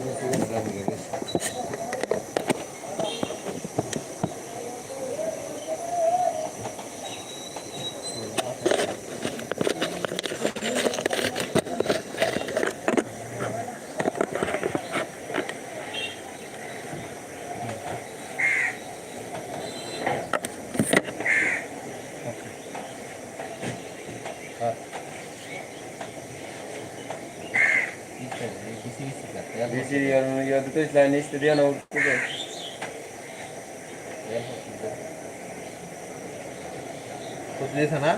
です。বেশি ইয়ে দুটো ইসলাম নিচতে দিয়ে না উঠতে বুঝলিস না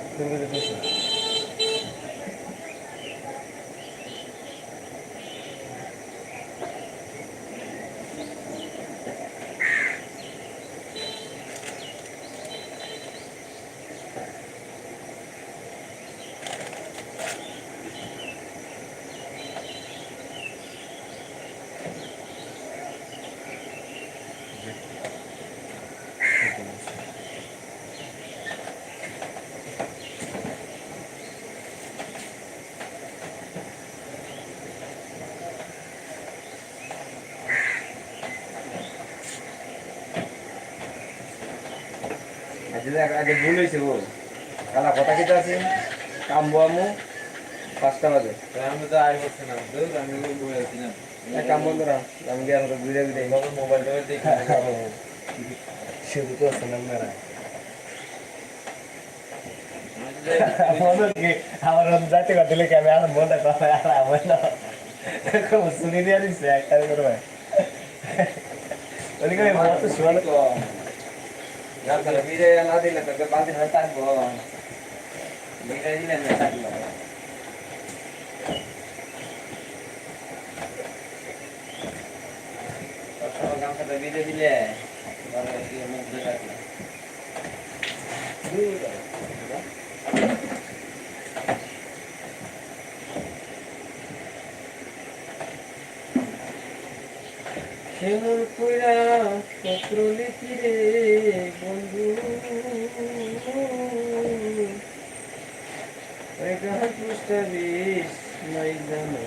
আজকে আজকে ভুল হয়েছে গো কালা কথা কিটা আছে? কামবো আমু পাঁচটা বাজে। আমি তো আয় করছি না। আমি বলে আছি না। কাম বন্ধ রাখ আমি গিয়ে আমরা ঘুরে ঘুরে মোবাইল টোবাইল দেখি। শুধু তো আছে না আমার যাতে কথা দিলে আমি আর মনটা কথা আর আমার না? শুনি দিয়ে দিচ্ছে একটা করে ভাই ওদিকে আমি শুনে বিরে না দিলে তোকে বাদি হয়ে থাকব বিরে দিলে না গামছাটা বিরে দিলে পরে কেমন কইরা পত্র লিখি রে বন্ধু ওই গান পুষ্টা বিষ নাই জানা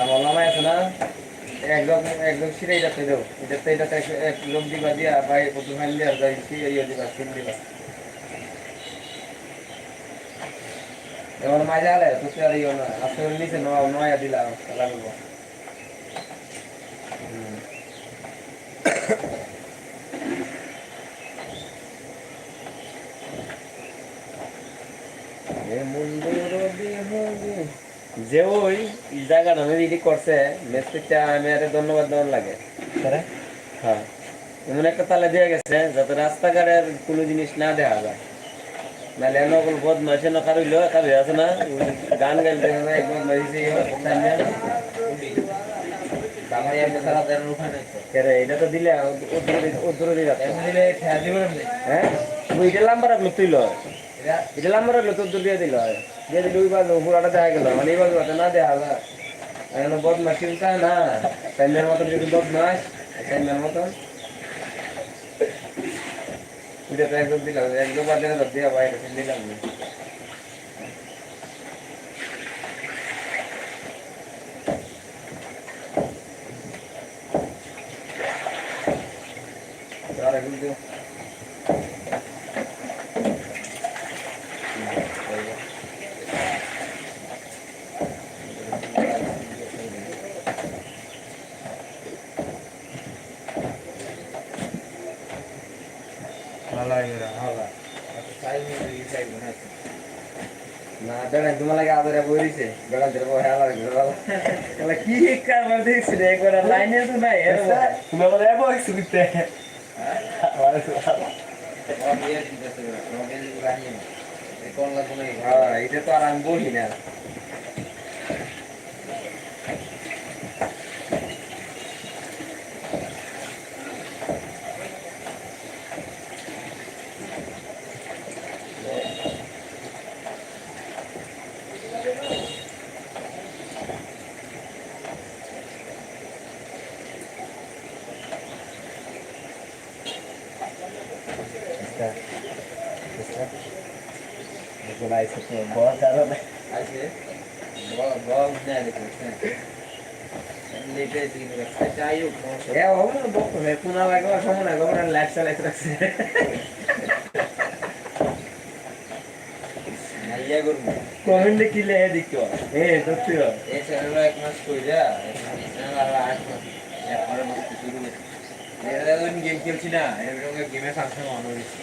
আমার মামা আছে না একদম একদম সিরাই যাতে দেও এটাতে এটাতে দিবা দিয়া, ভাই ফাইল দিয়া, যাই ইয়ে দিবা সিল দিবা। এবার মাঝে আলে, তো আর ইয়ে না আসলে নিচে নয়া নয়া দিলা লাগবো যে ওই জায়গাটা রেডি করছে। মিস্ত্রিটা আমি আরে ধন্যবাদ দেওয়ার লাগে। হ্যাঁ। এমন একটা তালে দিয়ে গেছে যাতে রাস্তাঘাটের কোনো জিনিস না দেখা যায়। নাহলে এমন কোনো বদমাইশে না আছে না। গান গাইলে এটা তো দিলে হ্যাঁ? ওইটা লাম্বার এটা লাম্বার রাখল তোর দিয়ে দিল। দিয়ে দিলে ওই বাজু পুরাটা দেখা গেল। মানে এই বাজু না দেখা যায়। এখন বদমাস চিন্তা না টাইমের মতন যদি বদমাস টাইমের মতন ওইটা তো একদম দিলাম একদম বাদ দিলাম দিয়ে বাইরে দিলাম না আর এখন দিও ভালো লাগে ভালো সাই মিলে সাই বানাইছে না বেড়া তোমার লাগে দিছে। বেড়া ধরে বই হেলা বেড়া কি কারবার দেখছি রে? একবার লাইনে তো নাই এর তুমি আমার এব একটু দিতে হ্যাঁ এটা তো আর আমি বলি না বড় কারণে আছে ব্লগ নেয় দেখো লেটে দিন রাখছে আইও এ অমন বক্ত হে পুনা লাগা সময় গবর লাইফ চালাইতে রাখছে নাইয়া করব কমেন্টে কি লে দিকো এ সত্যি এক মাস কইরা আট মাস একবারে মাস শুরু গেম খেলছি না এরকম গেমে ফাংশন অন হয়েছে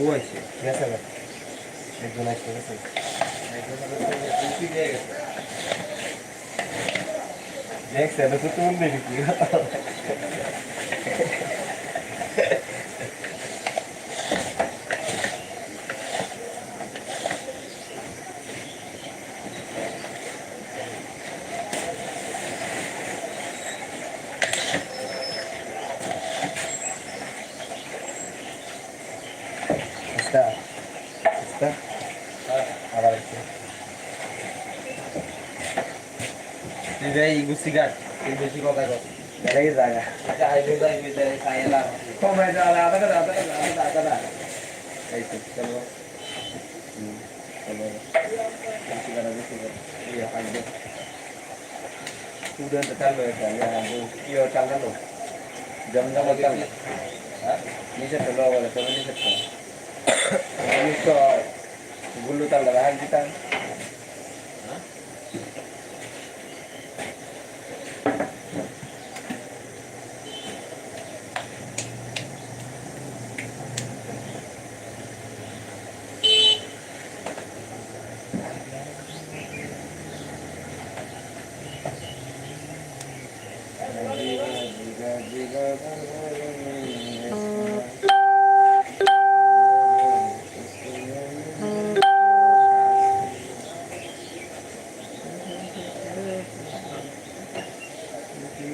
হইছে গেছে না একজন আসতে গেছে একদম বেশি দিয়ে গেছে। দেখছে এটা তো তুমি দেখি কথা Está. Está. আবার আছে তুই তুই বেশি কথা কর এই জায়গা। আইবে যাইবে যাই খাইলা কমে যাওয়া আদা আদা আদা আদা আদা আদা এই তো চলো। চলো। করা বেশি করা এই হাঁটবে স্টুডেন্ট চালু এটা কি চালালো জমজম চালু। হ্যাঁ? নিচে তো লো বলে তবে নিচে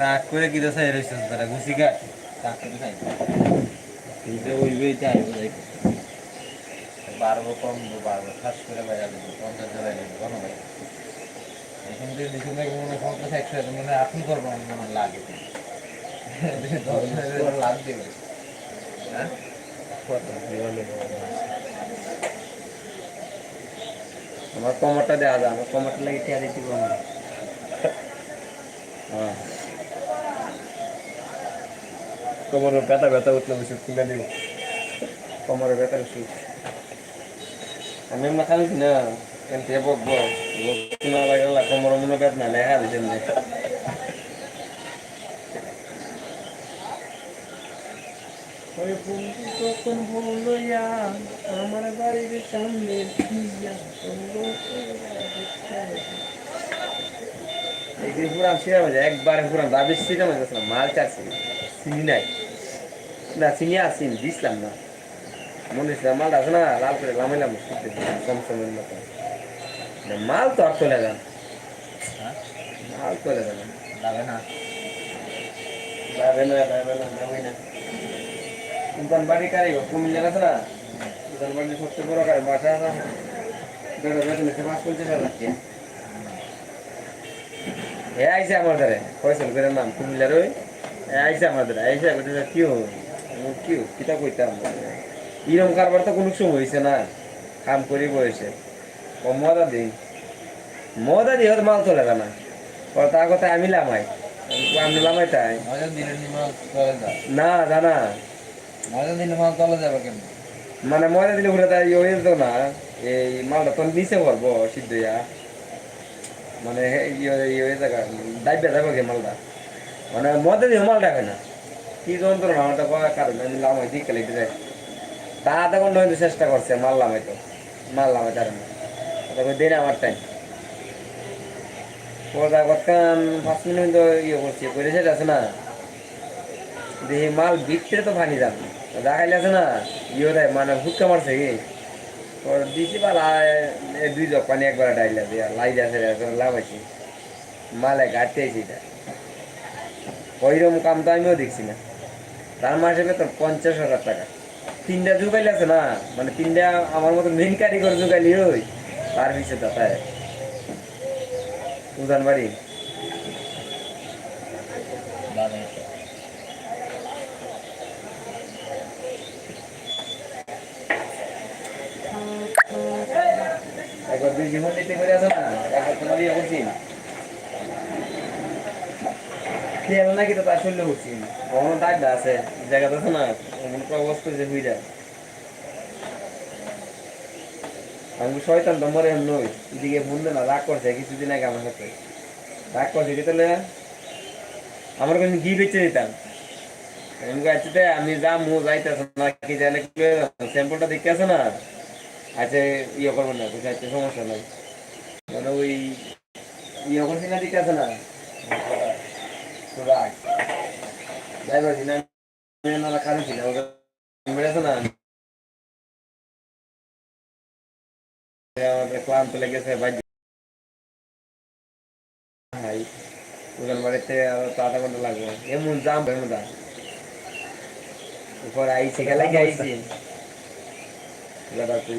রাগ করে কি দশা এরইছিস তারা গুছি কাট তাকে তো খাই। এইটা ওইবে চাই যাই। বারবো কম বারবো। খাস করে বাইরে পঞ্চাশ জেলায় নেব কোনো ভাই এখন দেখুন দেখি করব আমার দেবে হ্যাঁ আমার কমরটা দেওয়া যায়, আমার কমরটা লাগে টিয়া দিতে পারব হ্যাঁ। তোমার ব্যথা ব্যথা উঠলে ওষুধ কিনে দিব। কোমরের ব্যথার ওষুধ আমি ওই বন্ধু তখন আমার বাড়ির সামনে একদিন পুরান সিরা বাজে একবারে পুরান দাবির সিরা গেছিলাম মাল চাচ্ছি চিনি নাই না চিনি আর চিনি দিছিলাম না মনে হচ্ছে মালটা আছে না লাল করে লামাইলাম সমসমের মতো মাল তো আর চলে যান হ্যাঁ? মাল চলে যান লাগে না। যাবে না যাবে না যাবে না। উদান বাড়ি কুমিল্লার আছে না? উদান সবচেয়ে বড় কারি? বাসা আছে? দেড় বেতন এসে পাঁচ পঞ্চাশ হাজার এ আইসে আমার ধারে। ফয়সল করে নাম? কুমিল্লার ওই? এ আইসে আমার ধারে। আইসে কইতে কি হো কি হো কিতা কইতাম। ইরম কারবার তো কোনো সময় হয়েছে না। কাম করি বসে ও মদা দিই মদা দিয়ে হয়তো মাল চলে না। ওর তার কথা আমি লামাই। আমি লামাই তাই। মজা না জানা মজা দিলে মাল চলে যাবে কেন মানে ময়দা দিলে পুরো তাই হয়ে যেত না। এই মালটা তো নিচে পড়ব সিদ্ধ মানে হে- ইয়ে ইয়ে যাবে। গে মালটা। মানে ময়দা দিয়ে মালটা হয় না। কি যন্ত্রণা আমারটা করার কারণে আমি লামাই দিকে লেগে যায়। তা আধা ঘণ্টা হয়তো চেষ্টা করছে মারলাম হয়তো মারলাম হয়তো আর তারপর দিন আমার টাইম ওটা কতক্ষণ পাঁচ মিনিট তো ইয়ে করছি করে সেটা আছে না দেখি মাল বিকতে তো ভানি যান দেখাইলে আছে না ইয়ে দেয় মানে হুটকা মারছে কি? দিছি বা দুই জগ পানি একবার ডাইলা দিয়া লাই যাচ্ছে লাভ আছে। মালে ঘাটতে আইছি এটা। ওইরকম কাম তো আমিও দেখছি না। তার মাসে বেতন পঞ্চাশ হাজার টাকা। তিনটা জুগাইলে আছে না মানে তিনটা আমার মতো মেন কারিগর জুগাইলি ওই তার পিছিয়ে দাঁড়ায় উদান বাড়ি? একবার দুই জীবন নিতে করে আসো না? একবার তোমার ইয়ে করছি? নাকি তো তার শরীরে উঠছি? কখনো ডাকটা আছে জায়গাটা না অবস্থা যে হয়ে যায়। আমি শয়তান তো মরে নই। এদিকে বললে না, রাগ করছে, কিছুদিন আগে আমার সাথে। রাগ করছে কি তাহলে আমার কোনো গি বেঁচে দিতাম আমি কাছে আমি যা মু যাইতেছে না, কি জানে স্যাম্পলটা দেখতে আছে না? আচ্ছা ইয়ে করব না বুঝে আচ্ছা সমস্যা নাই। মানে ওই ইয়ে করছি না, দেখতে আছে না? যাই পারছি না কারণ ছিল না? আমাদের ক্লান্ত লেগেছে ভাই হাই ওখান বাড়িতে আরও তো আধা ঘণ্টা লাগবে। এমন জাম দাম উপর আইছে গেলে আইছি। দাদা তুই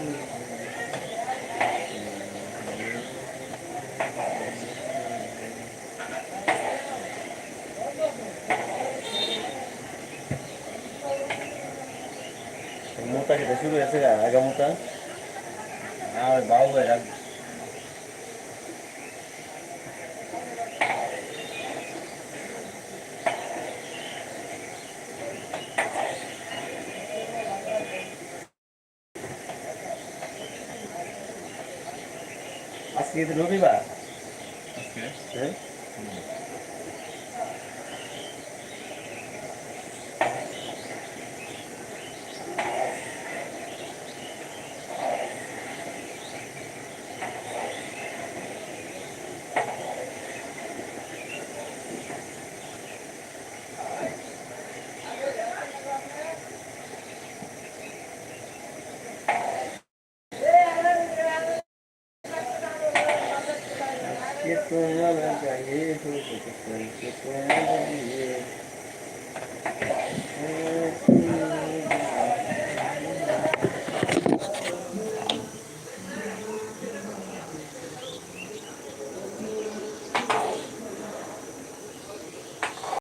শুরু হয়েছে গা আগা মোটা আর বাবু এরা আজকে রবিবার? আজকে? হ্যাঁ?